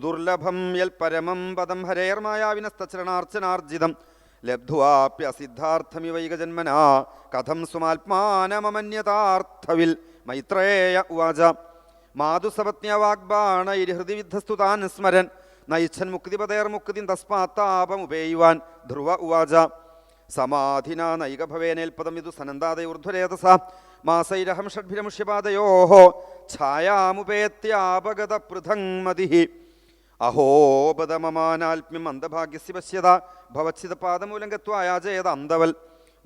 സുദുർലഭം യൽ പരമം പദം ഹരേർമായാവിനസ്തചരണാർച്ചനാർജിതം ലബ്ധ്വാപ്യസിദ്ധാർത്ഥമിവൈകജന്മനാ കഥം സുമാത്മാനമന്യതാർത്ഥവിൽ മൈത്രേയ ഉവാച. മാതുസപത്ന്യവാഗ്ബാണൈർഹൃദി വിദ്ധസ്തു താൻ സ്മരൻ. നയിച്ഛൻ മുക്തിപതേർ മുക്തിൻ തസ്മാത്താപമുപേയുവാൻ ധ്രുവ ഉവാച. സമാധിന നൈകഭവേനേൽപദം ഇതു സനന്താദയൂർധ്വരേതസ മാസൈരഹം ഷഡ്ഭിരമുഷ്യപാദയോ ഛായാമുപേത്യാപഗത പൃഥങ്മതി അഹോപദമമാനാത്മ്യം അന്ധഭാഗ്യസ്യ പശ്യത. ഭവത്സിത പാദമൂലം ഗത്വായാജയത അന്തവൽ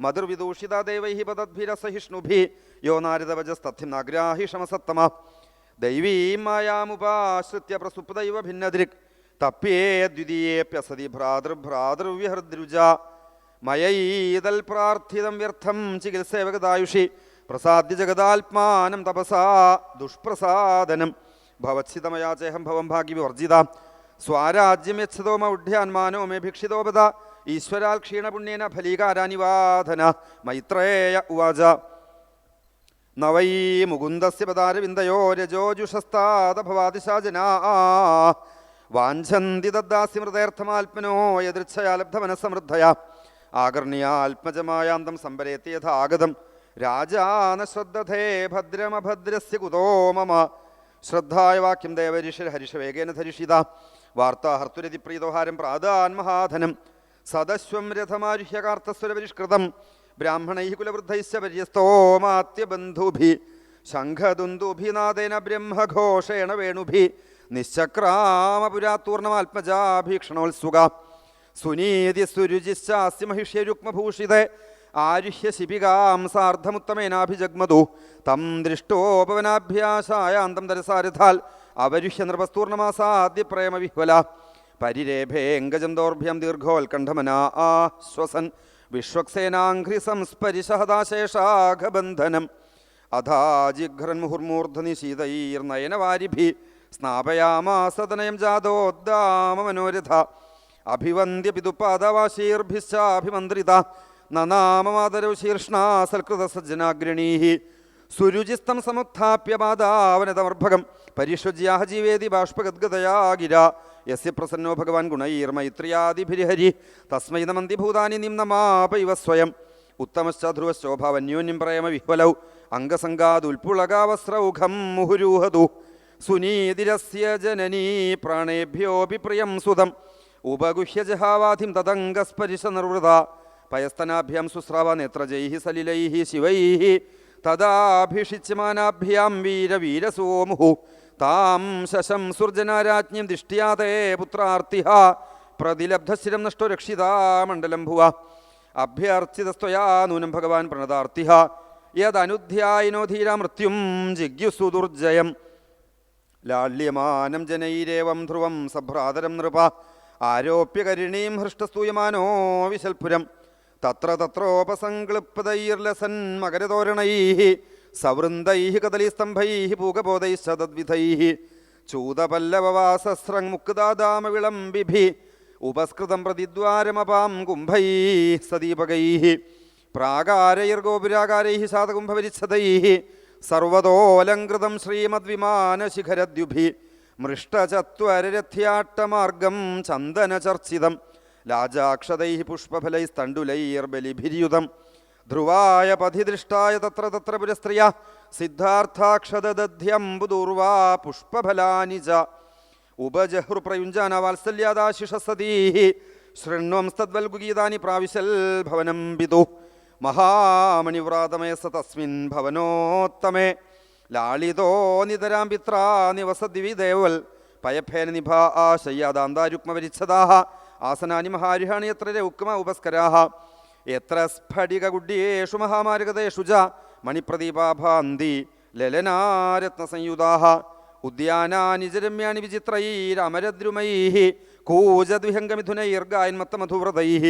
മധുർവിദൂഷിത ദേവൈ പദദ്ഭിരസഹിഷ്ണുഭി. യോ നാരദവജസ്തഥിം നാഗ്രാഹിഷമസത്തമ ദൈവീം മായാമുപാശ്രിത്യ പ്രസുപ്തൈവ ഭിന്നദൃക്. തപ്യേ ദ്വിതീയേപ്യസതി ഭ്രാതൃഭ്രാതൃവ്യഹൃദ്രുജ മയൈതൽ പ്രാർത്ഥിതം വ്യർത്ഥം ചികിത്സേവകദായുഷി പ്രസാദ്യ ജഗദാത്മാനം തപസാ ദുഷ്പ്രസാദനം. ഭവത്സിതമയാ ചേഹം ഭവം ഭാഗ്യവിവർജിത സ്വാരാജ്യം യച്ഛതോ മൗഢ്യാന്മാനോ മേ ഭിക്ഷിതോപത ഈശ്വരാൽ ക്ഷീണപുണ്യേന ഫലീകാരാനിവാധന മൈത്രേയ ഉവാച. നവൈ മുകുന്ദസ്യ പദാരവിന്ദയോ രജോജുഷസ്താദ ഭവാദിശാജനാ. വാഞ്ചന്തി യദൃച്ഛയാ യദൃച്ഛയാലബ്ധമനസമൃദ്ധയ. ആകർണ്യാത്മജമായാന്തം സംഭരേത്തി യഥാഗതം. രാജാനശ്രദ്ധേ ഭദ്രമഭദ്രസ്യ കുതോ മമ. ശ്രദ്ധായ വാക്യം ദേവരിഷ ഹരിഷവേഗേന ധരിഷിത. വാർത്താ ഹർത്തുരതി പ്രീതോഹാരം പ്രാതാൻമഹാധനം സദശ്വം രഥമാരുഹ്യകാർത്തസ്വരപരിഷ്കൃതം ബ്രാഹ്മണൈ കുലവൃദ്ധൈശ്ച പര്യസ്തോമാത്യബന്ധുഭി. ശംഖദുന്ദുഭിനാദേന ബ്രഹ്മഘോഷേണ വേണുഭി. നിശ്ചക്രാമപുരാത്തൂർണമാത്മജാഭീക്ഷണോത്സുക. സുനീതി സുരുചിശ്ചാസ്യ മഹിഷ്യരുക്മഭൂഷിതേ ആരുഹ്യ ശിപികാം സാർദ്ധമുത്തമേനാഭിജഗ്മതു. തം ദൃഷ്ടോപവനാഭ്യാസായാന്തം തരസാരഥാൽ അവരുഹ്യ നൃപസ്തൂർണമാസാദ്യ പ്രേമവിഹ്വല പരിരേഭേങ്കജം ദൗർഭ്യം ആ ശ്വസൻ വിശ്വക്സേനാഘ്രി സംസ്പരിശഹദാശേഷാഘബന്ധനം അഥാജിഘ്രൻ മുഹുർമൂർധനി ശീതൈർനയനവാരിഭി. സ്നാപയാമാസതനയം ജാതോദ്ദാമ മനോരഥ അഭിവന്ദ്യ പിതുപാദവാശീർഭിശ്ചാഭിമന്ത്രിത. നനാമമാതരോ ശീർഷ്ണ സൽകൃത സജ്ജനാഗ്രണീ സുരുചിസ്തം സമുത്ഥാപ്യ പാദാവനതമർഭകം പരിഷ്വജ്യാഹ ജീവേതി ബാഷ്പഗദ്ഗതയാ ഗിര യസ്യ പ്രസന്നോ ഭഗവാൻ ഗുണൈർമൈത്രിയാദിഭിരിഹരി. തസ്മൈ നമന്തി ഭൂതാനി നിംനമാപൈവ സ്വയം. ഉത്തമശ്ച ധ്രുവശ്ചോഭാവന്യോന്യം പ്രേമ വിഹ്വലൗ. അംഗസംഗാദുൽപുളകാവസ്രൗഘം മുഹുരൂഹതു. സുനീതിരസ്യ ജനനീ പ്രാണേഭ്യോപി പ്രിയം സുതം. ഉപഗുഹ്യ ജഹാവാധിം തദംഗസ്പരിശ നിർവൃത പയസ്തനാഭ്യാം ശുശ്രാവ നേത്രജൈ സലിലൈ ശിവൈ തദാഭിഷിച്ചമാനാഭ്യാം വീരവീരസോമുഹു. താം ശശം സുർജനാരാജ്ഞിം ദിഷ്ട്യാതേ പുത്രാർത്തിഹ. പ്രതിലബ്ധശിരം നഷ്ടോ രക്ഷിതാ മണ്ഡലം ഭുവ. അഭ്യർച്ചിതസ്ത്വയാ നൂനം ഭഗവാൻ പ്രണതാർത്തിഹ. യദനുധ്യായിനോ ധീര മൃത്യും ജിഗ്യുസു ദുർജയം. ലാള്യമാനം ജനൈരേവം ധ്രുവം സഭ്രാതരം നൃപ. ആരോപ്യകരിണീം ഹൃഷ്ടസ്തൂയമാനോ വിശൽപുരം. തത്ര തത്രോപസംക്ലിപ്തൈർലസൻ മകരതോരണൈ സവൃന്ദൈ കദലീസ്തംഭൈ പൂകബോധൈശ്ച തദ്വിധൈ ചൂതപല്ലവവാസസ്രങ്മുക്താദാമവിളംബിഭി ഉപസ്കൃതം പ്രതിദ്വാരമപാം കുംഭൈ സദീപകൈ പ്രാകാരൈർഗോപുരാകാരൈ ശാതകുംഭപരിച്ഛതൈ സർവതോലങ്കൃതം ശ്രീമദ്വിമാനശിഖരദ്യുഭി മൃഷ്ടചത്വരരഥ്യാട്ടമാർഗം ചന്ദനചർച്ചിതം ലാജാക്ഷതൈ പുഷ്പഫലൈ സ്തണ്ടുലൈർബലിഭിരിയുതം ധ്രുവായ പഥിദൃഷ്ടായ തത്ര തത്ര പുരസ്ത്രിയ. സിദ്ധാർത്ഥാക്ഷതദ്ധ്യംബുദൂർവാ പുഷ്പഫലാനി ച ഉപജഹൃപ്രയുഞ്ജാന വാത്സല്യാദാശിഷസതീ. ശൃണ്വംസ്തദ്വൽഗുഗീതാനി പ്രാവിശൽ ഭവനം പിതു മഹാമണിവ്രാതമയസ തസ്മിൻ ഭവനോത്തമേ. ലാളിതോ നിതരാം പിത്രാ നിവസദ്വിദേവൽ പയഫേന നിഭ ആശയ്യാദാന്താരുക്മവരിച്ഛദാഹ ആസനാനി മഹാരിഹാണി എത്ര ഉക്മ ഉപസ്കരാഹ. എത്ര സ്ഫടിക ഗുഡ്യേഷു മഹാമാരകതേഷു ച മണിപ്രദീപാഭാന്തി ലലനാരത്നസംയുതാഹ. ഉദ്യാനാനി ജരമ്യാണി വിചിത്രൈരമരദ്രുമൈः കൂജദ്വിഹംഗമിഥുനൈർഗായന്മത്തമധുവ്രതൈः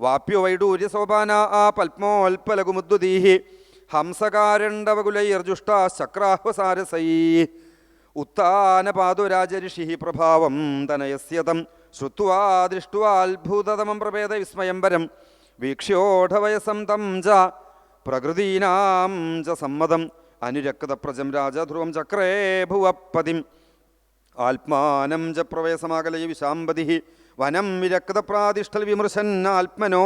വാപ്യോ വൈഡൂര്യസോപാന ആ പൽമോൽപ്പലകുമുദ്ദുതീः ഹംസകാരണ്ടവകുലൈർജുഷ്ടാശക്രാഹ്വസാരസൈ ഉത്താനപാതുരാജഋഷി പ്രഭാവം തനയസ്യതം. ശ്രുത്വാ ദൃഷ്ട്വാത്ഭുതതമം പ്രഭേദ വിസ്മയം പരം വീക്ഷ്യോഢവയസം തം ച പ്രകൃതീനാം ച സമ്മതം. അനുരക്തപ്രജം രാജധ്രുവം ചക്രേ ഭുവപ്പതിം. ആത്മാനം ച പ്രവേശമാകലയ വിശാംബതി. വനം വിരക്തപ്രാതിഷ്ഠൽ വിമൃശൻ ആത്മനോ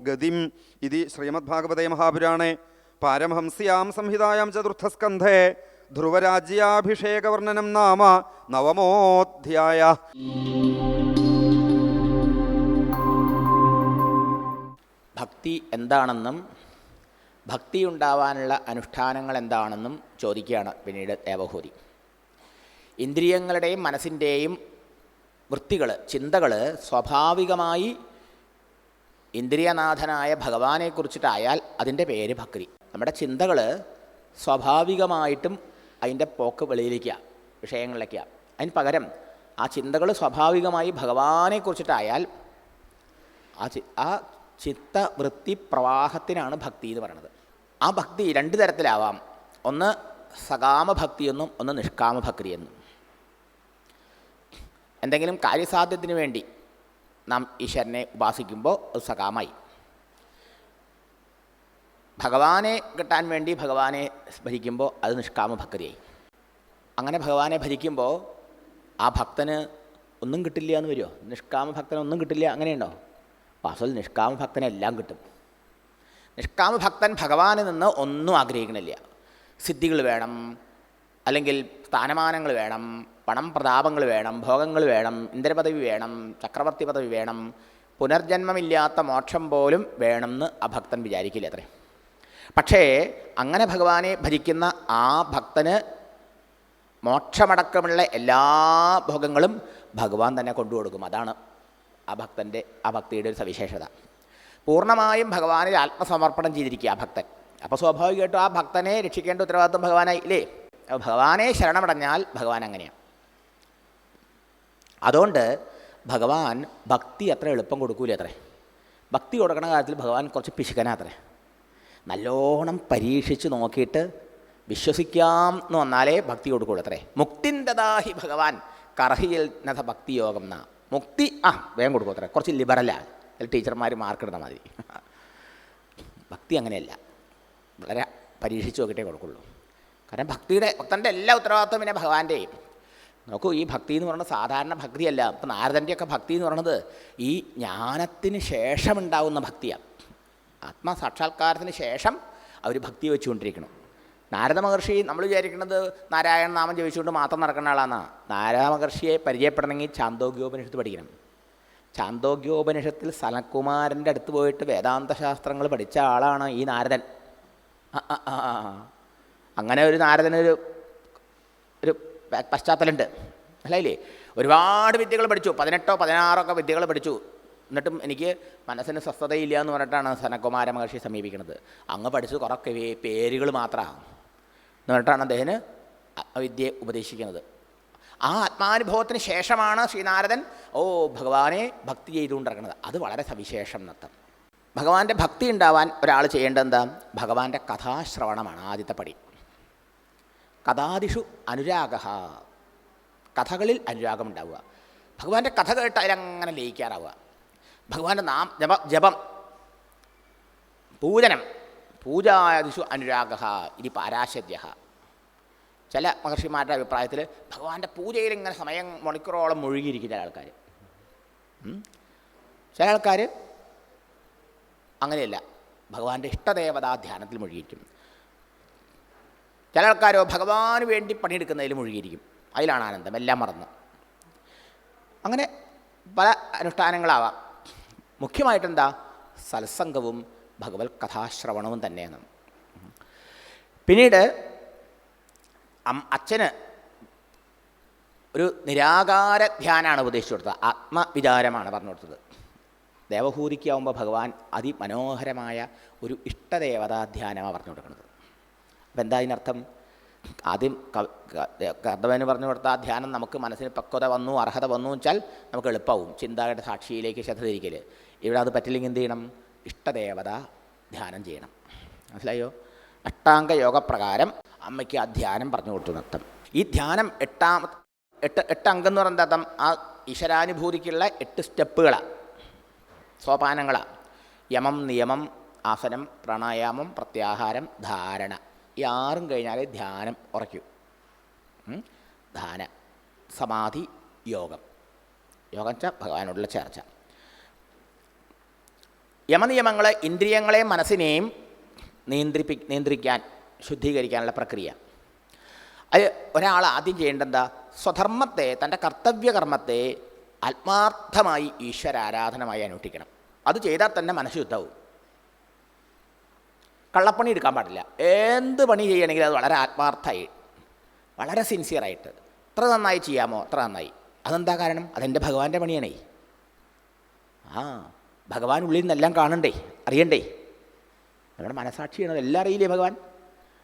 ഗതിം. ഇതി ശ്രീമദ്ഭാഗവതേ മഹാപുരാണേ. പാരമഹംസ്യാം സംഹിതായാം ചതുർത്ഥസ്കന്ധേ. ധ്രുവരാജ്യാഭിഷേകവർണനം നാമ നവമോധ്യായ. ഭക്തി എന്താണെന്നും ഭക്തി ഉണ്ടാവാനുള്ള അനുഷ്ഠാനങ്ങൾ എന്താണെന്നും ചോദിക്കുകയാണ് പിന്നീട് ദേവഹൂതി. ഇന്ദ്രിയങ്ങളുടെയും മനസ്സിന്റെയും വൃത്തികൾ ചിന്തകൾ സ്വാഭാവികമായി ഇന്ദ്രിയനാഥനായ ഭഗവാനെക്കുറിച്ചിട്ടായാൽ അതിന്റെ പേര് ഭക്തി. നമ്മുടെ ചിന്തകൾ സ്വാഭാവികമായിട്ടും അതിന്റെ പോക്ക് വെളിയിലേക്കാണ് വിഷയങ്ങളിലേക്കാണ് അതിന് പകരം ആ ചിന്തകൾ സ്വാഭാവികമായി ഭഗവാനെക്കുറിച്ചിട്ടായാൽ ആ ആ ചിത്തവൃത്തി പ്രവാഹത്തിനാണ് ഭക്തി എന്ന് പറയുന്നത്. ആ ഭക്തി രണ്ട് തരത്തിലാവാം. ഒന്ന് സകാമ ഭക്തിയെന്നും ഒന്ന് നിഷ്കാമഭക്തി എന്നും. എന്തെങ്കിലും കാര്യസാധ്യത്തിന് വേണ്ടി നാം ഈശ്വരനെ ഉപാസിക്കുമ്പോൾ അത് സകാമായി. ഭഗവാനെ കിട്ടാൻ വേണ്ടി ഭഗവാനെ ഭരിക്കുമ്പോൾ അത് നിഷ്കാമഭക്തിയായി. അങ്ങനെ ഭഗവാനെ ഭരിക്കുമ്പോൾ ആ ഭക്തന് ഒന്നും കിട്ടില്ല എന്ന് വരുമോ നിഷ്കാമ ഭക്തന് ഒന്നും കിട്ടില്ല അങ്ങനെയുണ്ടോ? വാസ്തവത്തിൽ നിഷ്കാമ ഭക്തനെല്ലാം കിട്ടും. നിഷ്കാമ ഭക്തൻ ഭഗവാനിൽ നിന്ന് ഒന്നും ആഗ്രഹിക്കണില്ല. സിദ്ധികൾ വേണം അല്ലെങ്കിൽ സ്ഥാനമാനങ്ങൾ വേണം പണം പ്രതാപങ്ങൾ വേണം ഭോഗങ്ങൾ വേണം ഇന്ദ്രപദവി വേണം ചക്രവർത്തി പദവി വേണം പുനർജന്മമില്ലാത്ത മോക്ഷം പോലും വേണമെന്ന് ആ ഭക്തൻ വിചാരിക്കില്ല അത്രേ. പക്ഷേ അങ്ങനെ ഭഗവാനെ ഭരിക്കുന്ന ആ ഭക്തന് മോക്ഷമടക്കമുള്ള എല്ലാ ഭോഗങ്ങളും ഭഗവാൻ തന്നെ കൊണ്ടുകൊടുക്കും. അതാണ് ആ ഭക്തന്റെ ആ ഭക്തിയുടെ ഒരു സവിശേഷത. പൂർണമായും ഭഗവാനിൽ ആത്മസമർപ്പണം ചെയ്തിരിക്കുക ഭക്തൻ അപ്പോൾ സ്വാഭാവികമായിട്ടും ആ ഭക്തനെ രക്ഷിക്കേണ്ട ഉത്തരവാദിത്വം ഭഗവാനായി ഇല്ലേ? അപ്പോൾ ഭഗവാനെ ശരണമടഞ്ഞാൽ ഭഗവാൻ അങ്ങനെയാണ് അതുകൊണ്ട് ഭഗവാൻ ഭക്തി അത്ര എളുപ്പം കൊടുക്കൂല അത്രേ. ഭക്തി കൊടുക്കണ കാര്യത്തിൽ ഭഗവാൻ കുറച്ച് പിശുക്കനാ അത്രേ. നല്ലോണം പരീക്ഷിച്ച് നോക്കിയിട്ട് വിശ്വസിക്കാം എന്ന് വന്നാലേ ഭക്തി കൊടുക്കുള്ളൂ അത്രേ. മുക്തിന്തദാഹി ഭഗവാൻ കർഹിയൽ നഥ ഭക്തിയോഗം എന്നാണ് എന്നാ മുക്തി ആ വേഗം കൊടുക്കും അത്രേ കുറച്ച് ലിബറലാണ് അതിൽ ടീച്ചർമാർ മാർക്കിടുന്ന മതി. ഭക്തി അങ്ങനെയല്ല. വളരെ പരീക്ഷിച്ച് നോക്കിയിട്ടേ കൊടുക്കുള്ളൂ. കാരണം ഭക്തിയുടെ ഭക്തന്റെ എല്ലാ ഉത്തരവാദിത്വം പിന്നെ ഭഗവാന്റെയും. നോക്കൂ ഈ ഭക്തി എന്ന് പറയുന്നത് സാധാരണ ഭക്തിയല്ല. ഇപ്പം നാരദന്റെയൊക്കെ ഭക്തി എന്ന് പറയുന്നത് ഈ ജ്ഞാനത്തിന് ശേഷമുണ്ടാവുന്ന ഭക്തിയാണ് ആത്മസാക്ഷാത്കാരത്തിന് ശേഷം അവർ ഭക്തി വെച്ചുകൊണ്ടിരിക്കണം. നാരദ മഹർഷി നമ്മൾ വിചാരിക്കുന്നത് നാരായണ നാമം ജപിച്ചുകൊണ്ട് മാത്രം നടക്കുന്ന ആളാണെന്നാണ് നാരായണ മഹർഷിയെ പരിചയപ്പെടണമെങ്കിൽ ചാന്തോഗ്യോപനിഷത്ത് പഠിക്കണം. ചാന്തോഗ്യോപനിഷത്തിൽ സനക്കുമാരന്റെ അടുത്ത് പോയിട്ട് വേദാന്ത ശാസ്ത്രങ്ങൾ പഠിച്ച ആളാണ് ഈ നാരദൻ. അങ്ങനെ ഒരു നാരദനൊരു ഒരു പശ്ചാത്തലമുണ്ട്. അല്ലേ ഒരുപാട് വിദ്യകൾ പഠിച്ചു. പതിനെട്ടോ പതിനാറോ ഒക്കെ വിദ്യകൾ പഠിച്ചു. എന്നിട്ടും എനിക്ക് മനസ്സിന് സ്വസ്ഥതയില്ല എന്ന് പറഞ്ഞിട്ടാണ് സനകുമാര മഹർഷി സമീപിക്കുന്നത്. അങ്ങ് പഠിച്ചു കുറേ പേരുകൾ മാത്രമാണ്. എന്ന് പറഞ്ഞിട്ടാണ് അദ്ദേഹത്തിന് ആത്മവിദ്യയെ ഉപദേശിക്കുന്നത്. ആ ആത്മാനുഭവത്തിന് ശേഷമാണ് ശ്രീനാരദൻ ഓ ഭഗവാനെ ഭക്തി ചെയ്തുകൊണ്ടിറങ്ങുന്നത്. അത് വളരെ സവിശേഷം നത്തം. ഭഗവാന്റെ ഭക്തി ഉണ്ടാവാൻ ഒരാൾ ചെയ്യേണ്ടത് എന്താ? ഭഗവാന്റെ കഥാശ്രവണമാണ് ആദ്യത്തെ പടി. കഥാദിഷു അനുരാഗ കഥകളിൽ അനുരാഗം ഉണ്ടാവുക. ഭഗവാന്റെ കഥ കേട്ട് അതിലങ്ങനെ ലയിക്കാറാവുക. ഭഗവാന്റെ നാം ജപ ജപം പൂജനം പൂജാദിഷു അനുരാഗ ഇനി പാരാശര്യ. ചില മഹർഷിമാരുടെ അഭിപ്രായത്തിൽ ഭഗവാന്റെ പൂജയിൽ ഇങ്ങനെ സമയം മണിക്കൂറോളം മുഴുകിയിരിക്കും ചില ആൾക്കാർ. ചില ആൾക്കാർ അങ്ങനെയല്ല ഭഗവാന്റെ ഇഷ്ടദേവതാ ധ്യാനത്തിൽ മുഴുകിയിരിക്കും. ചില ആൾക്കാരോ ഭഗവാന് വേണ്ടി പണിയെടുക്കുന്നതിൽ മുഴുകിയിരിക്കും. അതിലാണ് ആനന്ദം എല്ലാം മറന്ന്. അങ്ങനെ പല അനുഷ്ഠാനങ്ങളാവാം. മുഖ്യമായിട്ടെന്താ? സത്സംഗവും ഭഗവത് കഥാശ്രവണവും തന്നെയാണ്. പിന്നീട് അച്ഛന് ഒരു നിരാകാര ധ്യാനമാണ് ഉപദേശിച്ചു കൊടുത്തത്. ആത്മവിചാരമാണ് പറഞ്ഞു കൊടുത്തത്. ദേവഭൂതിക്കാവുമ്പോൾ ഭഗവാൻ അതിമനോഹരമായ ഒരു ഇഷ്ടദേവതാ ധ്യാനമാണ് പറഞ്ഞു കൊടുക്കുന്നത്. അപ്പം എന്താ അതിനർത്ഥം? ആദ്യം കർദ്ദവന് പറഞ്ഞു കൊടുത്ത ആ ധ്യാനം നമുക്ക് മനസ്സിന് പക്വത വന്നു അർഹത വന്നു വെച്ചാൽ നമുക്ക് എളുപ്പമാവും ചിന്തയുടെ സാക്ഷിയിലേക്ക് ശ്രദ്ധ തിരിക്കൽ ഇവിടെ അത് പറ്റില്ലെങ്കിൽ എന്ത് ചെയ്യണം? ഇഷ്ടദേവത ധ്യാനം ചെയ്യണം. മനസ്സിലായോ? അഷ്ടാംഗ യോഗപ്രകാരം അമ്മയ്ക്ക് ആ ധ്യാനം പറഞ്ഞു കൊടുത്തു നൃത്തം. ഈ ധ്യാനം എട്ടാം എട്ട് എട്ട് അംഗം എന്ന് പറയുന്നത് അർത്ഥം? ആ ഈശ്വരാനുഭൂതിക്കുള്ള എട്ട് സ്റ്റെപ്പുകളാണ് സോപാനങ്ങളാണ് യമം നിയമം ആസനം പ്രാണായാമം പ്രത്യാഹാരം ധാരണ. ഈ ആറും കഴിഞ്ഞാൽ ധ്യാനം ഉറയ്ക്കും? ധാന സമാധി യോഗം. യോഗം വെച്ചാൽ ഭഗവാനോടുള്ള ചേർച്ച. യമനിയമങ്ങൾ ഇന്ദ്രിയങ്ങളെ മനസ്സിനെയും നിയന്ത്രിപ്പി നിയന്ത്രിക്കാൻ ശുദ്ധീകരിക്കാനുള്ള പ്രക്രിയ. അത് ഒരാൾ ആദ്യം ചെയ്യേണ്ടത് സ്വധർമ്മത്തെ തന്റെ കർത്തവ്യകർമ്മത്തെ ആത്മാർത്ഥമായി ഈശ്വരാരാധനമായി അനുഷ്ഠിക്കണം. അത് ചെയ്താൽ തന്നെ മനസ്സ് ശുദ്ധവും കള്ളപ്പണി എടുക്കാൻ പാടില്ല. എന്ത് പണി ചെയ്യണമെങ്കിൽ അത് വളരെ ആത്മാർത്ഥമായി വളരെ സിൻസിയറായിട്ട് എത്ര നന്നായി ചെയ്യാമോ അത്ര നന്നായി. അതെന്താ കാരണം? അതെന്റെ ഭഗവാന്റെ പണിയാണേ. ആ ഭഗവാൻ ഉള്ളിൽ നിന്നെല്ലാം കാണണ്ടേ? അറിയണ്ടേ? നമ്മുടെ മനസാക്ഷിയാണ് എല്ലാം അറിയില്ലേ ഭഗവാൻ?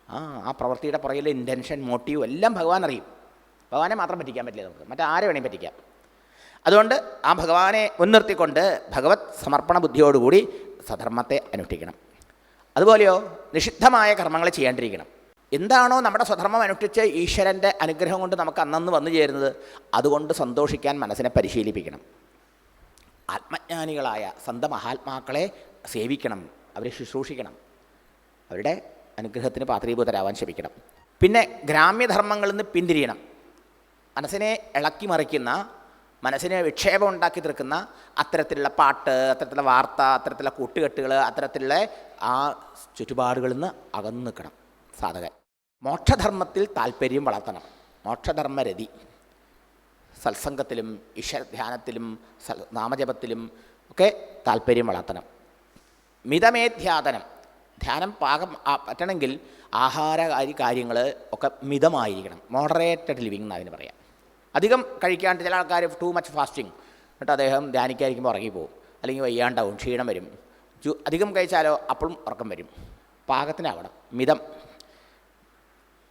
ആ ആ പ്രവൃത്തിയുടെ പുറകിലെ ഇന്റൻഷൻ മോട്ടീവ് എല്ലാം ഭഗവാൻ അറിയും. ഭഗവാനെ മാത്രം പറ്റിക്കാൻ പറ്റില്ല നമുക്ക്. മറ്റാരെ വേണേലും പറ്റിക്കാം. അതുകൊണ്ട് ആ ഭഗവാനെ മുൻനിർത്തിക്കൊണ്ട് ഭഗവത് സമർപ്പണ ബുദ്ധിയോടുകൂടി സധർമ്മത്തെ അനുഷ്ഠിക്കണം. അതുപോലെയോ നിഷിദ്ധമായ കർമ്മങ്ങൾ ചെയ്യാണ്ടിരിക്കണം. എന്താണോ നമ്മുടെ സ്വധർമ്മം അനുഷ്ഠിച്ച് ഈശ്വരന്റെ അനുഗ്രഹം കൊണ്ട് നമുക്ക് അന്നന്ന് വന്നു ചേരുന്നത് അതുകൊണ്ട് സന്തോഷിക്കാൻ മനസ്സിനെ പരിശീലിപ്പിക്കണം. ആത്മജ്ഞാനികളായ സന്ത മഹാത്മാക്കളെ സേവിക്കണം അവരെ ശുശ്രൂഷിക്കണം അവരുടെ അനുഗ്രഹത്തിന് പാത്രീഭൂതരാവാൻ ശ്രമിക്കണം. പിന്നെ ഗ്രാമ്യധർമ്മങ്ങളിൽ നിന്ന് പിന്തിരിയണം. മനസ്സിനെ ഇളക്കി മറിക്കുന്ന മനസ്സിനെ വിക്ഷേപം ഉണ്ടാക്കി തീർക്കുന്ന അത്തരത്തിലുള്ള പാട്ട് അത്തരത്തിലുള്ള വാർത്ത അത്തരത്തിലുള്ള കൂട്ടുകെട്ടുകൾ അത്തരത്തിലുള്ള ആ ചുറ്റുപാടുകളിൽ നിന്ന് അകന്നു നിൽക്കണം സാധകൻ. മോക്ഷധർമ്മത്തിൽ താല്പര്യം വളർത്തണം. മോക്ഷധർമ്മരതി. സത്സംഗത്തിലും ഈശ്വരധ്യാനത്തിലും നാമജപത്തിലും ഒക്കെ താല്പര്യം വളർത്തണം. മിതമേധ്യാതനം. ധ്യാനം പാകം പറ്റണമെങ്കിൽ ആഹാരകാരി കാര്യങ്ങൾ ഒക്കെ മിതമായിരിക്കണം. മോഡറേറ്റഡ് ലിവിങ് എന്ന് അതിന് പറയാം. അധികം കഴിക്കാണ്ട് ചില ആൾക്കാർ ടു മച്ച് ഫാസ്റ്റിംഗ് എന്നിട്ട് അദ്ദേഹം ധ്യാനിക്കാതിരിക്കുമ്പോൾ ഉറങ്ങിപ്പോവും. അല്ലെങ്കിൽ വയ്യാണ്ടാവും ക്ഷീണം വരും. അധികം കഴിച്ചാലോ അപ്പോഴും ഉറക്കം വരും. പാകത്തിനാവണം. മിതം.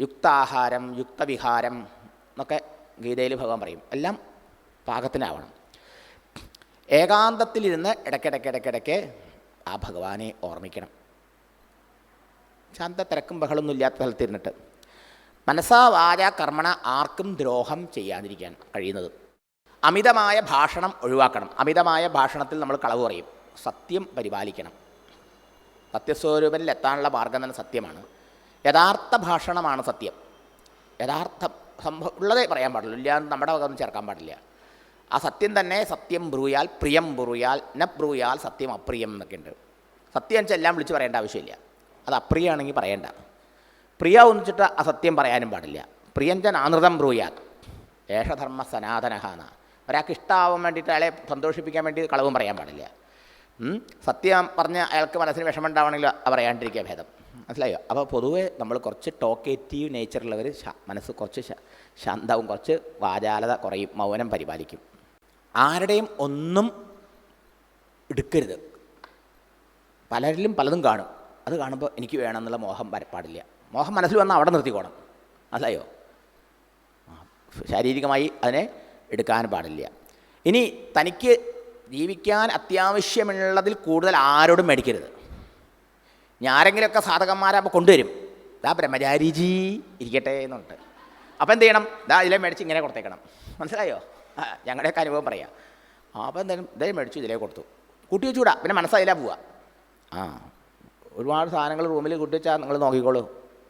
യുക്താഹാരം യുക്തവിഹാരം എന്നൊക്കെ ഗീതയിൽ ഭഗവാൻ പറയും എല്ലാം പാകത്തിനാവണം. ഏകാന്തത്തിലിരുന്ന് ഇടയ്ക്കിടയ്ക്ക് ഇടയ്ക്കിടയ്ക്ക് ആ ഭഗവാനെ ഓർമ്മിക്കണം. ശാന്ത തിരക്കും ബഹളമൊന്നും ഇല്ലാത്ത സ്ഥലത്തിരുന്നിട്ട് മനസ്സാ വാച കർമ്മണ ആർക്കും ദ്രോഹം ചെയ്യാതിരിക്കാൻ കഴിയുന്നത്. അമിതമായ ഭാഷണം ഒഴിവാക്കണം. അമിതമായ ഭാഷണത്തിൽ നമ്മൾ കളവ് പറയും. സത്യം പരിപാലിക്കണം. സത്യസ്വരൂപനിൽ എത്താനുള്ള മാർഗം തന്നെ സത്യമാണ്. യഥാർത്ഥ ഭാഷണമാണ് സത്യം. യഥാർത്ഥം സംഭവം ഉള്ളതേ പറയാൻ പാടുള്ളൂ. ഇല്ല നമ്മുടെ വക ഒന്നും ചേർക്കാൻ പാടില്ല. ആ സത്യം തന്നെ സത്യം ബ്രൂയാൽ പ്രിയം ബ്രൂയാൽ ന ബ്രൂയാൽ സത്യം അപ്രിയം എന്നൊക്കെ ഉണ്ട്. സത്യം വെച്ചാൽ എല്ലാം വിളിച്ച് പറയേണ്ട ആവശ്യമില്ല. അത് അപ്രിയമാണെങ്കിൽ പറയേണ്ട. പ്രിയ ഒന്നിച്ചിട്ട് അസത്യം പറയാനും പാടില്ല. പ്രിയഞ്ചൻ ആനൃതം ബ്രൂയാൽ. ഏഷധർമ്മ സനാതനഹാന ഒരാൾക്ക് ഇഷ്ടമാവാൻ വേണ്ടിയിട്ട് അയാളെ സന്തോഷിപ്പിക്കാൻ വേണ്ടി കളവും പറയാൻ പാടില്ല. സത്യം പറഞ്ഞ് അയാൾക്ക് മനസ്സിന് വിഷമം ഉണ്ടാവണമെങ്കിൽ പറയാണ്ടിരിക്കുക ഭേദം. മനസ്സിലായോ? അപ്പോൾ പൊതുവേ നമ്മൾ കുറച്ച് ടോക്കേറ്റീവ് നേച്ചറുള്ളവർ മനസ്സ് കുറച്ച് ശാന്തവും കുറച്ച് വാചാലത കുറയും മൗനം പരിപാലിക്കും. ആരുടെയും ഒന്നും എടുക്കരുത്. പലരിലും പലതും കാണും. അത് കാണുമ്പോൾ എനിക്ക് വേണമെന്നുള്ള മോഹം വരപ്പാടില്ല മോഹം മനസ്സിൽ വന്നാൽ അവിടെ നിർത്തിക്കോണം. മനസ്സിലായോ? ശാരീരികമായി അതിനെ എടുക്കാൻ പാടില്ല. ഇനി തനിക്ക് ജീവിക്കാൻ അത്യാവശ്യമുള്ളതിൽ കൂടുതൽ ആരോടും മേടിക്കരുത്. ഞാൻ ആരെങ്കിലുമൊക്കെ സാധകന്മാരാകുമ്പോൾ കൊണ്ടുവരും. ദാ ബ്രഹ്മചാരിജി ഇരിക്കട്ടെ എന്നുണ്ട്. അപ്പോൾ എന്ത് ചെയ്യണം? ദാ ഇതിലെ മേടിച്ച് ഇങ്ങനെ കൊടുത്തേക്കണം. മനസ്സിലായോ? ഞങ്ങളുടെയൊക്കെ അനുഭവം പറയാം. അപ്പോൾ എന്തായാലും ഇതേ മേടിച്ചു ഇതിലേ കൊടുത്തു. കൂട്ടി വെച്ചുകൂടാ പിന്നെ മനസ്സായില്ല പോവുക ആ ഒരുപാട് സാധനങ്ങൾ റൂമിൽ കൂട്ടി വെച്ചാൽ നിങ്ങൾ നോക്കിക്കോളൂ.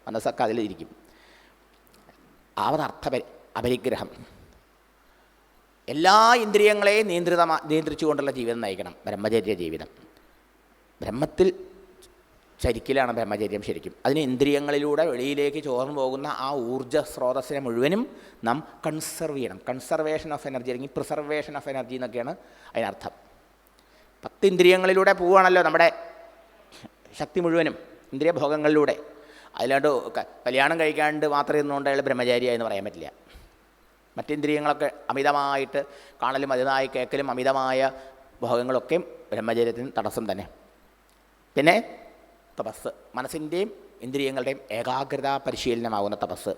മനസ്സൊക്കെ അതിലിരിക്കും ആവതർത്ഥ അപരിഗ്രഹം. എല്ലാ ഇന്ദ്രിയങ്ങളെയും നിയന്ത്രിതമാ നിയന്ത്രിച്ചുകൊണ്ടുള്ള ജീവിതം നയിക്കണം. ബ്രഹ്മചര്യ ജീവിതം. ബ്രഹ്മത്തിൽ ചരിക്കലാണ് ബ്രഹ്മചര്യം ശരിക്കും. അതിന് ഇന്ദ്രിയങ്ങളിലൂടെ വെളിയിലേക്ക് ചോർന്നു പോകുന്ന ആ ഊർജ സ്രോതസ്സിനെ മുഴുവനും നാം കൺസർവ് ചെയ്യണം. കൺസർവേഷൻ ഓഫ് എനർജി അല്ലെങ്കിൽ പ്രിസർവേഷൻ ഓഫ് എനർജി എന്നൊക്കെയാണ് അതിനർത്ഥം. പത്ത് ഇന്ദ്രിയങ്ങളിലൂടെ പോവുകയാണല്ലോ നമ്മുടെ ശക്തി മുഴുവനും ഇന്ദ്രിയഭോഗങ്ങളിലൂടെ. അതിലാണ്ട് കല്യാണം കഴിക്കാണ്ട് മാത്രം ഇരുന്നുകൊണ്ട് അയാൾ ബ്രഹ്മചാരിയായി എന്ന് പറയാൻ പറ്റില്ല. മറ്റിന്ദ്രിയങ്ങളൊക്കെ അമിതമായിട്ട് കാണലും അതിനായി കേൾക്കലും അമിതമായ ഭോഗങ്ങളൊക്കെ ബ്രഹ്മചര്യത്തിന് തടസ്സം തന്നെ. പിന്നെ തപസ് മനസ്സിന്റെയും ഇന്ദ്രിയങ്ങളുടെയും ഏകാഗ്രത പരിശീലനമാകുന്ന തപസ്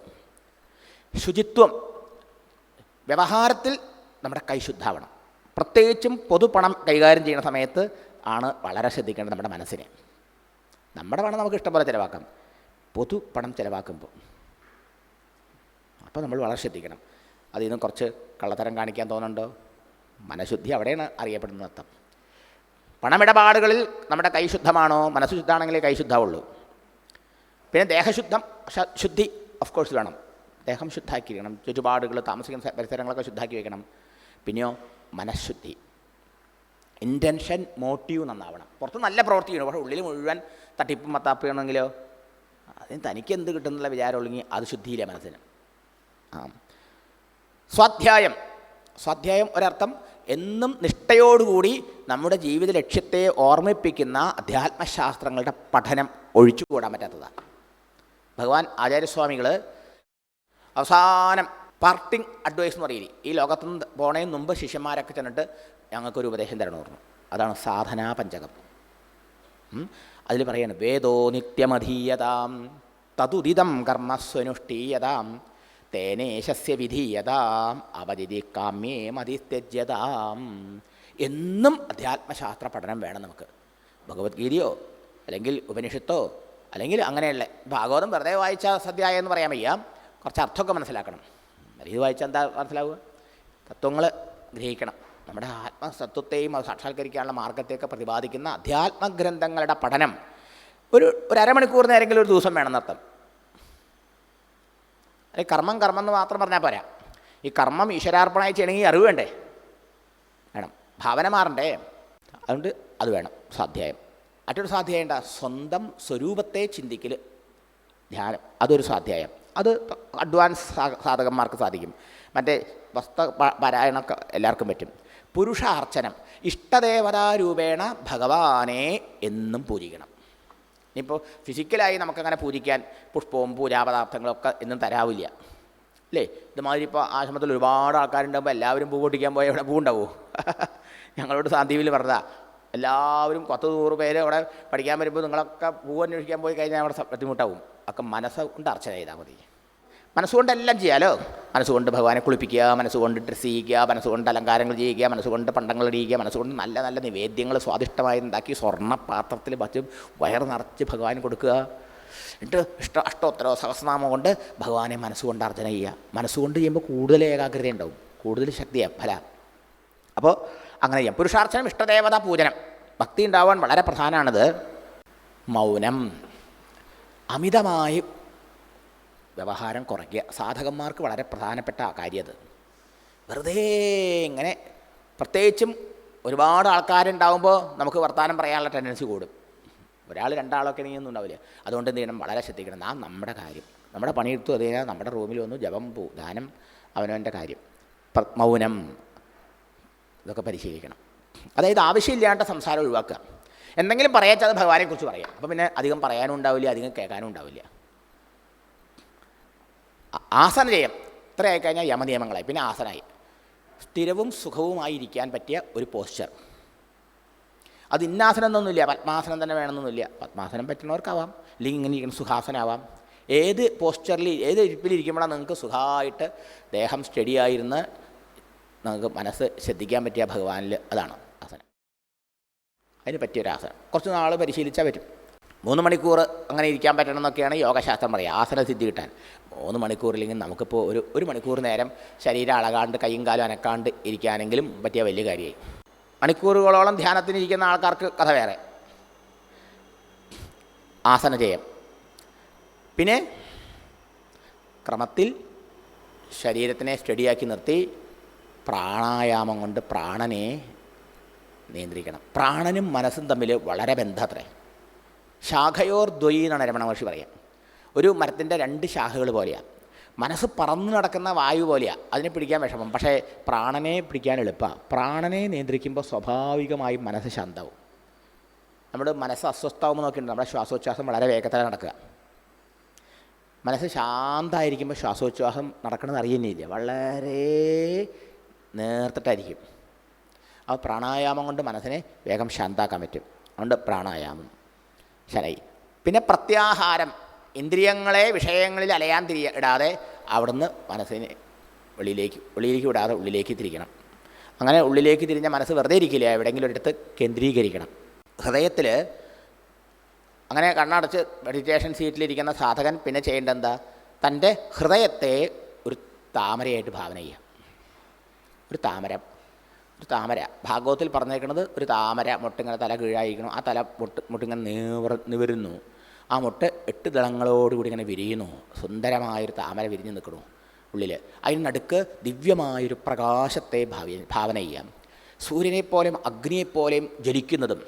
ശുചിത്വം. വ്യവഹാരത്തിൽ നമ്മുടെ കൈ ശുദ്ധാവണം. പ്രത്യേകിച്ചും പൊതുപണം കൈകാര്യം ചെയ്യുന്ന സമയത്ത് ആണ് വളരെ ശ്രദ്ധിക്കേണ്ടത് നമ്മുടെ മനസ്സിനെ. നമ്മുടെ പണം നമുക്ക് ഇഷ്ടംപോലെ ചിലവാക്കാം. പൊതു പണം ചിലവാക്കുമ്പോൾ. അപ്പോൾ നമ്മൾ വളരെ ശ്രദ്ധിക്കണം. അതിൽ നിന്ന് കുറച്ച് കള്ളത്തരം കാണിക്കാൻ തോന്നുന്നുണ്ടോ? മനഃശുദ്ധി അവിടെയാണ് അറിയപ്പെടുന്നത് അർത്ഥം. പണമിടപാടുകളിൽ നമ്മുടെ കൈ ശുദ്ധമാണോ? മനസ്സ് ശുദ്ധമാണെങ്കിലേ കൈ പിന്നെ ദേഹശുദ്ധം ശുദ്ധി ഓഫ് കോഴ്സ് വേണം. ദേഹം ശുദ്ധാക്കിയിരിക്കണം. ചുറ്റുപാടുകൾ താമസിക്കുന്ന പരിസരങ്ങളൊക്കെ ശുദ്ധാക്കി വെക്കണം. പിന്നെയോ മനഃശുദ്ധി. ഇന്റൻഷൻ മോട്ടീവ് നന്നാവണം. പുറത്ത് നല്ല പ്രവൃത്തി ചെയ്യണം പക്ഷേ ഉള്ളിൽ മുഴുവൻ തട്ടിപ്പും മത്താപ്പ് ചെയ്യണമെങ്കിലോ അതിന് തനിക്ക് എന്ത് കിട്ടുന്നുള്ള വിചാരമുള്ളെങ്കിൽ അത് ശുദ്ധിയില്ല മനസ്സിന്? ആ. സ്വാധ്യായം. സ്വാധ്യായം ഒരർത്ഥം എന്നും നിഷ്ഠയോടുകൂടി നമ്മുടെ ജീവിത ലക്ഷ്യത്തെ ഓർമ്മിപ്പിക്കുന്ന അധ്യാത്മശാസ്ത്രങ്ങളുടെ പഠനം ഒഴിച്ചുകൂടാൻ പറ്റാത്തതാണ് ഭഗവാൻ ആചാര്യസ്വാമികൾ അവസാനം പാർട്ടിങ് അഡ്വൈസ് എന്ന് പറയില്ലേ ഈ ലോകത്തു നിന്ന് പോണതിന് മുമ്പ് ശിഷ്യന്മാരൊക്കെ ചെന്നിട്ട് ഞങ്ങൾക്കൊരു ഉപദേശം തരണം പറഞ്ഞു. അതാണ് സാധനാ പഞ്ചകം. അതിൽ പറയാണ് വേദോ നിത്യമധീയതാം തതുദിതം കർമ്മസ്വനുഷ്ഠീയതാം തേനേശസ്യ വിധീയതാം അവതിഥി കാമ്യേ മതിത്യജ്യതാം. എന്നും അധ്യാത്മശാസ്ത്ര പഠനം വേണം നമുക്ക്. ഭഗവത്ഗീതയോ അല്ലെങ്കിൽ ഉപനിഷത്തോ അല്ലെങ്കിൽ അങ്ങനെയുള്ള ഭാഗവതം വെറുതെ വായിച്ച സദ്യായ എന്ന് പറയാൻ വയ്യ. കുറച്ച് അർത്ഥമൊക്കെ മനസ്സിലാക്കണം. ഇത് വായിച്ചാൽ എന്താ മനസ്സിലാവുക? തത്വങ്ങൾ ഗ്രഹിക്കണം. നമ്മുടെ ആത്മസത്വത്തെയും അത് സാക്ഷാത്കരിക്കാനുള്ള മാർഗത്തെയൊക്കെ പ്രതിപാദിക്കുന്ന അധ്യാത്മഗ്രന്ഥങ്ങളുടെ പഠനം. ഒരു ഒരു അരമണിക്കൂർ നേരെങ്കിലും ഒരു ദിവസം വേണമെന്നർത്ഥം അല്ലെങ്കിൽ കർമ്മം കർമ്മം എന്ന് മാത്രം പറഞ്ഞാൽ പോരാ. ഈ കർമ്മം ഈശ്വരാർപ്പണമായി ചെയ്യണമെങ്കിൽ അറിവ് വേണ്ടേ? വേണം. ഭാവന മാറണ്ടേ? അതുകൊണ്ട് അത് വേണം. സ്വാധ്യായം. മറ്റൊരു സ്വാധ്യായം ഉണ്ടാ സ്വന്തം സ്വരൂപത്തെ ചിന്തിക്കൽ ധ്യാനം. അതൊരു സ്വാധ്യായം. അത് അഡ്വാൻസ് സാധകന്മാർക്ക് സാധിക്കും. മറ്റേ വസ്ത പാരായണമൊക്കെ എല്ലാവർക്കും പറ്റും. പുരുഷാർച്ചനം. ഇഷ്ടദേവതാരൂപേണ ഭഗവാനെ എന്നും പൂജിക്കണം. ഇനിയിപ്പോൾ ഫിസിക്കലായി നമുക്കങ്ങനെ പൂജിക്കാൻ പുഷ്പവും പൂജാപദാർത്ഥങ്ങളൊക്കെ എന്നും തരാവില്ല. അല്ലേ ഇതുമാതിരി ഇപ്പോൾ ആശ്രമത്തിൽ ഒരുപാട് ആൾക്കാരുണ്ടാകുമ്പോൾ എല്ലാവരും പൂ പൊട്ടിക്കാൻ പോയാൽ ഇവിടെ പൂ ഉണ്ടാവുമോ ഞങ്ങളോട് സാന്ദീപിൽ പറഞ്ഞതാ. എല്ലാവരും പത്ത് നൂറ് പേര് അവിടെ പഠിക്കാൻ വരുമ്പോൾ നിങ്ങളൊക്കെ പൂ അന്വേഷിക്കാൻ പോയി കഴിഞ്ഞാൽ അവിടെ ബുദ്ധിമുട്ടാവും. ഒക്കെ മനസ്സ് കൊണ്ട് അർച്ചന ചെയ്താൽ മതി. മനസ്സുകൊണ്ട് ചെയ്യാമല്ലോ മനസ്സുകൊണ്ട് ഭഗവാനെ കുളിപ്പിക്കുക മനസ്സുകൊണ്ട് ഡ്രസ്സ് ചെയ്യുക മനസ്സുകൊണ്ട് അലങ്കാരങ്ങൾ ചെയ്യുക മനസ്സുകൊണ്ട് പണ്ടങ്ങൾ ഇടിയിക്കുക മനസ്സുകൊണ്ട് നല്ല നല്ല നിവേദ്യങ്ങൾ സ്വാദിഷ്ടമായി ഉണ്ടാക്കി സ്വർണ പാത്രത്തിൽ വച്ച് വയർ നിറച്ച് ഭഗവാൻ കൊടുക്കുക. എന്നിട്ട് ഇഷ്ട അഷ്ടോത്തരോ സഹസ്രനാമം കൊണ്ട് ഭഗവാനെ മനസ്സുകൊണ്ട് അർച്ചന ചെയ്യുക. മനസ്സുകൊണ്ട് ചെയ്യുമ്പോൾ കൂടുതൽ ഏകാഗ്രത ഉണ്ടാവും കൂടുതൽ ശക്തിയാണ് ഫല. അപ്പോൾ അങ്ങനെ ചെയ്യാം. പുരുഷാർച്ചനം ഇഷ്ടദേവതാ പൂജനം. ഭക്തി ഉണ്ടാവാൻ വളരെ പ്രധാനമാണിത്. മൗനം. അമിതമായി വ്യവഹാരം കുറയ്ക്കുക. സാധകന്മാർക്ക് വളരെ പ്രധാനപ്പെട്ട ആ കാര്യം അത് വെറുതെ ഇങ്ങനെ പ്രത്യേകിച്ചും ഒരുപാട് ആൾക്കാരുണ്ടാകുമ്പോൾ നമുക്ക് വർത്തമാനം പറയാനുള്ള ടെൻഡൻസി കൂടും. ഒരാൾ രണ്ടാളൊക്കെ ഒന്നും ഉണ്ടാവില്ല. അതുകൊണ്ട് എന്ത് ചെയ്യണം? വളരെ ശ്രദ്ധിക്കണം. നാം നമ്മുടെ കാര്യം. നമ്മുടെ പണിയെടുത്തു അത് കഴിഞ്ഞാൽ നമ്മുടെ റൂമിൽ വന്നു ജപം പൂ ദാനം അവനവന്റെ കാര്യം. മൗനം ഇതൊക്കെ പരിശീലിക്കണം. അതായത് ആവശ്യമില്ലാണ്ട് സംസാരം ഒഴിവാക്കുക. എന്തെങ്കിലും പറയാച്ചാൽ അത് ഭഗവാനെക്കുറിച്ച് പറയാം. അപ്പോൾ പിന്നെ അധികം പറയാനും ഉണ്ടാവില്ല അധികം കേൾക്കാനും ഉണ്ടാവില്ല. ആസന ജയം ഇത്ര ആയിക്കഴിഞ്ഞാൽ യമനിയമങ്ങളായി. പിന്നെ ആസനായി. സ്ഥിരവും സുഖവുമായിരിക്കാൻ പറ്റിയ ഒരു പോസ്ചർ അത് ഇന്നാസനം എന്നൊന്നുമില്ല പത്മാസനം തന്നെ വേണമെന്നൊന്നുമില്ല. പത്മാസനം പറ്റുന്നവർക്കാവാം. അല്ലെങ്കിൽ ഇങ്ങനെ ഇരിക്കുന്ന സുഖാസനാവാം. ഏത് പോസ്ചറിൽ ഏത് ഇരിപ്പിലിരിക്കുമ്പോഴാണ് നിങ്ങൾക്ക് സുഖമായിട്ട് ദേഹം സ്റ്റഡിയായിരുന്ന് നമുക്ക് മനസ്സ് ശ്രദ്ധിക്കാൻ പറ്റിയ ഭഗവാനിൽ അതാണ് ആസനം. അതിന് പറ്റിയൊരാസനം കുറച്ച് നാൾ പരിശീലിച്ചാൽ പറ്റും. മൂന്ന് മണിക്കൂർ അങ്ങനെ ഇരിക്കാൻ പറ്റണം എന്നൊക്കെയാണ് യോഗശാസ്ത്രം പറയുക. ആസനസിദ്ധി കിട്ടാൻ. മൂന്ന് മണിക്കൂറില്ലെങ്കിൽ നമുക്കിപ്പോൾ ഒരു ഒരു മണിക്കൂർ നേരം ശരീരം അളകാണ്ട് കൈയും കാലും അനക്കാണ്ട് ഇരിക്കാനെങ്കിലും പറ്റിയ വലിയ കാര്യമായി. മണിക്കൂറുകളോളം ധ്യാനത്തിനിരിക്കുന്ന ആൾക്കാർക്ക് കഥ വേറെ. ആസന ചെയ്യാം പിന്നെ ക്രമത്തിൽ ശരീരത്തിനെ സ്റ്റഡിയാക്കി നിർത്തി പ്രാണായാമം കൊണ്ട് പ്രാണനെ നിയന്ത്രിക്കണം. പ്രാണനും മനസ്സും തമ്മിൽ വളരെ ബന്ധത്രേ ശാഖയോർ ദ്വയി എന്നാണ് രമണ മഹർഷി പറയുക. ഒരു മരത്തിന്റെ രണ്ട് ശാഖകൾ പോലെയാണ് മനസ്സ് പറന്നു നടക്കുന്ന വായു പോലെയാണ് അതിനെ പിടിക്കാൻ വിഷമം. പക്ഷേ പ്രാണനെ പിടിക്കാൻ എളുപ്പമാണ് പ്രാണനെ നിയന്ത്രിക്കുമ്പോൾ സ്വാഭാവികമായും മനസ്സ് ശാന്തവും നമ്മുടെ മനസ്സ് അസ്വസ്ഥാവുമ്പോൾ നോക്കിയിട്ടുണ്ട്. നമ്മുടെ ശ്വാസോച്ഛ്വാസം വളരെ വേഗത്തിൽ നടക്കുക. മനസ്സ് ശാന്തമായിരിക്കുമ്പോൾ ശ്വാസോച്ഛ്വാസം നടക്കണമെന്ന് അറിയുന്നില്ല. വളരെ നേർത്തിട്ടായിരിക്കും. ആ പ്രാണായാമം കൊണ്ട് മനസ്സിനെ വേഗം ശാന്താക്കാൻ പറ്റും. അതുകൊണ്ട് പ്രാണായാമം. ശരി. പിന്നെ പ്രത്യാഹാരം. ഇന്ദ്രിയങ്ങളെ വിഷയങ്ങളിൽ അലയാൻ തിരി ഇടാതെ അവിടുന്ന് മനസ്സിനെ വെളിയിലേക്ക് ഉള്ളിലേക്ക് വിടാതെ ഉള്ളിലേക്ക് തിരിക്കണം. അങ്ങനെ ഉള്ളിലേക്ക് തിരിഞ്ഞ മനസ്സ് വെറുതെ ഇരിക്കില്ല. എവിടെയെങ്കിലും ഒരിടത്ത് കേന്ദ്രീകരിക്കണം. ഹൃദയത്തിൽ അങ്ങനെ കണ്ണടച്ച് മെഡിറ്റേഷൻ സീറ്റിലിരിക്കുന്ന സാധകൻ പിന്നെ ചെയ്യേണ്ടത് എന്താ തന്റെ ഹൃദയത്തെ ഒരു താമരയായിട്ട് ഭാവന ചെയ്യുക. ഒരു താമര. ഒരു താമര. ഭാഗവത്തിൽ പറഞ്ഞേക്കുന്നത് ഒരു താമര മുട്ടിങ്ങനെ തല കീഴായിരിക്കണം ആ തല മുട്ട് മുട്ടിങ്ങനെ നിവർ നിവരുന്നു. ആ മുട്ട് എട്ട് ദളങ്ങളോടുകൂടി ഇങ്ങനെ വിരിയുന്നു. സുന്ദരമായൊരു താമര വിരിഞ്ഞു നിൽക്കണു ഉള്ളിൽ അതിന് നടുക്ക് ദിവ്യമായൊരു പ്രകാശത്തെ ഭാവി ഭാവന ചെയ്യാം. സൂര്യനെപ്പോലെയും അഗ്നിയെപ്പോലെയും ജ്വലിക്കുന്നതും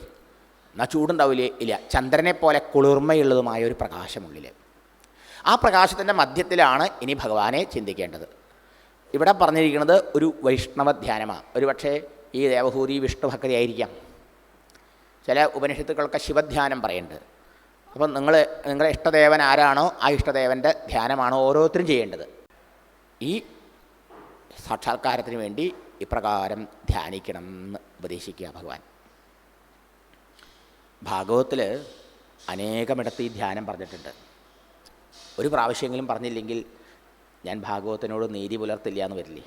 എന്നാൽ ചൂടുണ്ടാവില്ലേ ഇല്ല. ചന്ദ്രനെപ്പോലെ കുളിർമയുള്ളതുമായ ഒരു പ്രകാശമുള്ളിൽ ആ പ്രകാശത്തിന്റെ മധ്യത്തിലാണ് ഇനി ഭഗവാനെ ചിന്തിക്കേണ്ടത്. ഇവിടെ പറഞ്ഞിരിക്കുന്നത് ഒരു വൈഷ്ണവ ധ്യാനമാണ്. ഒരു പക്ഷേ ഈ ദേവഹൂതി വിഷ്ണു ഭക്തി ആയിരിക്കാം ചില ഉപനിഷത്തുക്കൾക്ക് ശിവധ്യാനം പറയുന്നുണ്ട്. അപ്പം നിങ്ങൾ നിങ്ങളുടെ ഇഷ്ടദേവൻ ആരാണോ ആ ഇഷ്ടദേവന്റെ ധ്യാനമാണോ ഓരോരുത്തരും ചെയ്യേണ്ടത്. ഈ സാക്ഷാത്കാരത്തിന് വേണ്ടി ഇപ്രകാരം ധ്യാനിക്കണം എന്ന് ഉപദേശിക്കുക ഭഗവാൻ. ഭാഗവത്തിൽ അനേകമിടത്ത് ഈ ധ്യാനം പറഞ്ഞിട്ടുണ്ട്. ഒരു പ്രാവശ്യമെങ്കിലും പറഞ്ഞില്ലെങ്കിൽ ഞാൻ ഭാഗവതനോട് നീതി പുലർത്തില്ല എന്ന് വരില്ലേ?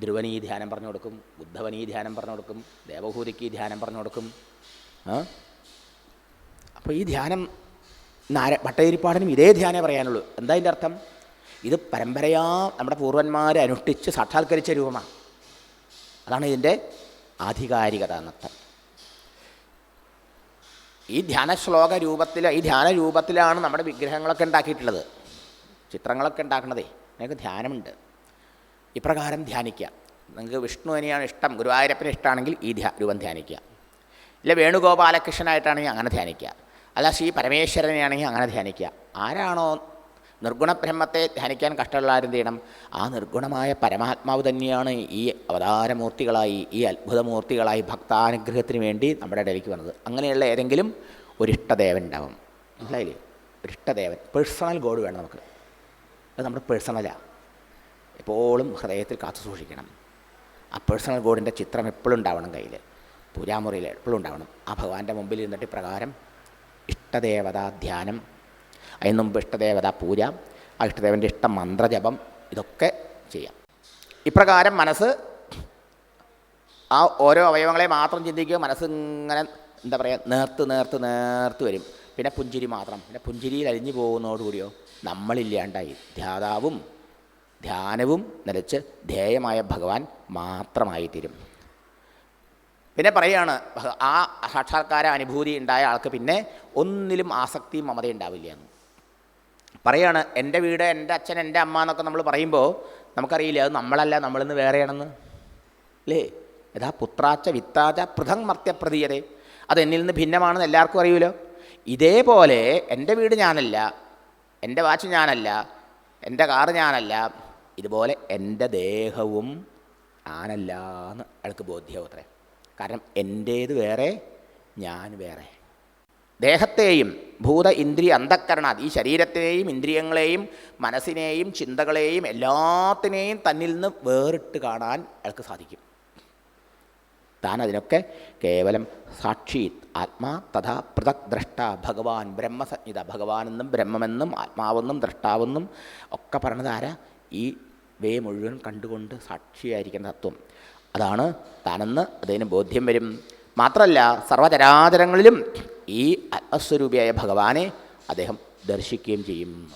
ധ്രുവൻ ഈ ധ്യാനം പറഞ്ഞു കൊടുക്കും ബുദ്ധവനീ ധ്യാനം പറഞ്ഞു കൊടുക്കും ദേവഭൂതിക്ക് ധ്യാനം പറഞ്ഞു കൊടുക്കും. അപ്പോൾ ഈ ധ്യാനം നാര ഭട്ടതിരിപ്പാടിനും ഇതേ ധ്യാനേ പറയാനുള്ളൂ. എന്താ ഇതിന്റെ അർത്ഥം? ഇത് പരമ്പരയാ നമ്മുടെ പൂർവന്മാരെ അനുഷ്ഠിച്ച് സാക്ഷാത്കരിച്ച രൂപമാണ്. അതാണ് ഇതിന്റെ ആധികാരികത എന്നർത്ഥം. ഈ ധ്യാന ശ്ലോക രൂപത്തിൽ ഈ ധ്യാന രൂപത്തിലാണ് നമ്മുടെ വിഗ്രഹങ്ങളൊക്കെ ഉണ്ടാക്കിയിട്ടുള്ളത്. ചിത്രങ്ങളൊക്കെ ഉണ്ടാക്കണതേ. നിങ്ങൾക്ക് ധ്യാനമുണ്ട്. ഇപ്രകാരം ധ്യാനിക്കുക. നിങ്ങൾക്ക് വിഷ്ണുവിനെയാണ് ഇഷ്ടം ഗുരുവായൂരപ്പനെ ഇഷ്ടമാണെങ്കിൽ ഈ ധ്യാ രൂപം ധ്യാനിക്കുക. ഇല്ല വേണുഗോപാലകൃഷ്ണനായിട്ടാണെങ്കിൽ അങ്ങനെ ധ്യാനിക്കുക. അല്ല ശ്രീ പരമേശ്വരനെയാണെങ്കിൽ അങ്ങനെ ധ്യാനിക്കുക. ആരാണോ നിർഗുണബ്രഹ്മത്തെ ധ്യാനിക്കാൻ കഷ്ടമുള്ള ആരും ചെയ്യണം ആ നിർഗുണമായ പരമാത്മാവ് തന്നെയാണ് ഈ അവതാരമൂർത്തികളായി ഈ അത്ഭുതമൂർത്തികളായി ഭക്താനുഗ്രഹത്തിന് വേണ്ടി നമ്മുടെ ഇടയിലേക്ക് വന്നത്. അങ്ങനെയുള്ള ഏതെങ്കിലും ഒരിഷ്ടദേവൻ ഉണ്ടാവും. മനസ്സിലായില്ലേ? ഒരിഷ്ടദേവൻ. പേഴ്സണൽ ഗോഡ് വേണം നമുക്ക്. അത് നമ്മുടെ പേഴ്സണലാണ് എപ്പോഴും ഹൃദയത്തിൽ കാത്തു സൂക്ഷിക്കണം. ആ പേഴ്സണൽ ഗോഡിന്റെ ചിത്രം എപ്പോഴും ഉണ്ടാവണം കയ്യിൽ പൂജാമുറിയിൽ എപ്പോഴും ഉണ്ടാവണം. ആ ഭഗവാന്റെ മുമ്പിൽ ഇരുന്നിട്ട് പ്രകാരം ഇഷ്ടദേവതാ ധ്യാനം അതിന് മുമ്പ് ഇഷ്ടദേവതാ പൂജ ആ ഇഷ്ടദേവന്റെ ഇഷ്ട മന്ത്രജപം ഇതൊക്കെ ചെയ്യാം. ഇപ്രകാരം മനസ്സ് ആ ഓരോ അവയവങ്ങളെ മാത്രം ചിന്തിക്കുക മനസ്സ് ഇങ്ങനെ എന്താ പറയുക നേർത്ത് നേർത്ത് നേർത്ത് വരും. പിന്നെ പുഞ്ചിരി മാത്രം. പിന്നെ പുഞ്ചിരിയിൽ അലിഞ്ഞു പോകുന്നതോടുകൂടിയോ നമ്മളില്ലാണ്ടായി. ധ്യാതാവും ധ്യാനവും നിലച്ച് ധ്യേയമായ ഭഗവാൻ മാത്രമായി തീരും പിന്നെ പറയുകയാണ് ആ സാക്ഷാത്കാര അനുഭൂതി ഉണ്ടായ ആൾക്ക് പിന്നെ ഒന്നിലും ആസക്തിയും മമതയും ഉണ്ടാവില്ല എന്ന്. പറയാണ് എന്റെ വീട് എന്റെ അച്ഛൻ എന്റെ അമ്മ എന്നൊക്കെ നമ്മൾ പറയുമ്പോൾ നമുക്കറിയില്ല അത് നമ്മളല്ല നമ്മളിന്ന് വേറെയാണെന്ന്. അല്ലേ? യഥാ പുത്രാച്ച വിത്താച്ച പൃഥങ് മർത്യപ്രതീയതേ അത് എന്നിൽ നിന്ന് ഭിന്നമാണെന്ന് എല്ലാവർക്കും അറിയുമല്ലോ ഇതേപോലെ എന്റെ വീട് ഞാനല്ല എന്റെ വാച്ച് ഞാനല്ല എന്റെ കാറ് ഞാനല്ല ഇതുപോലെ എന്റെ ദേഹവും ഞാനല്ല എന്ന് അയാൾക്ക് ബോധ്യമാവത്രേ കാരണം എന്റേത് വേറെ ഞാൻ വേറെ. ദേഹത്തെയും ഭൂത ഇന്ദ്രിയ അന്ധക്കരണ ഈ ശരീരത്തെയും ഇന്ദ്രിയങ്ങളെയും മനസ്സിനെയും ചിന്തകളെയും എല്ലാത്തിനെയും തന്നിൽ നിന്ന് വേറിട്ട് കാണാൻ അയാൾക്ക് സാധിക്കും. താൻ അതിനൊക്കെ കേവലം സാക്ഷി ആത്മാ തഥാ പൃഥക് ദ്രഷ്ട ഭഗവാൻ ബ്രഹ്മസംഹിത ഭഗവാനെന്നും ബ്രഹ്മമെന്നും ആത്മാവെന്നും ദ്രഷ്ടാവെന്നും ഒക്കെ പറഞ്ഞത് ഈ വേ മുഴുവൻ കണ്ടുകൊണ്ട് സാക്ഷിയായിരിക്കുന്ന തത്വം. അതാണ് താനെന്ന് അതിന് ബോധ്യം വരും. മാത്രമല്ല സർവചരാചരങ്ങളിലും ഈ ആത്മസ്വരൂപിയായ ഭഗവാനെ അദ്ദേഹം ദർശിക്കുകയും ചെയ്യും.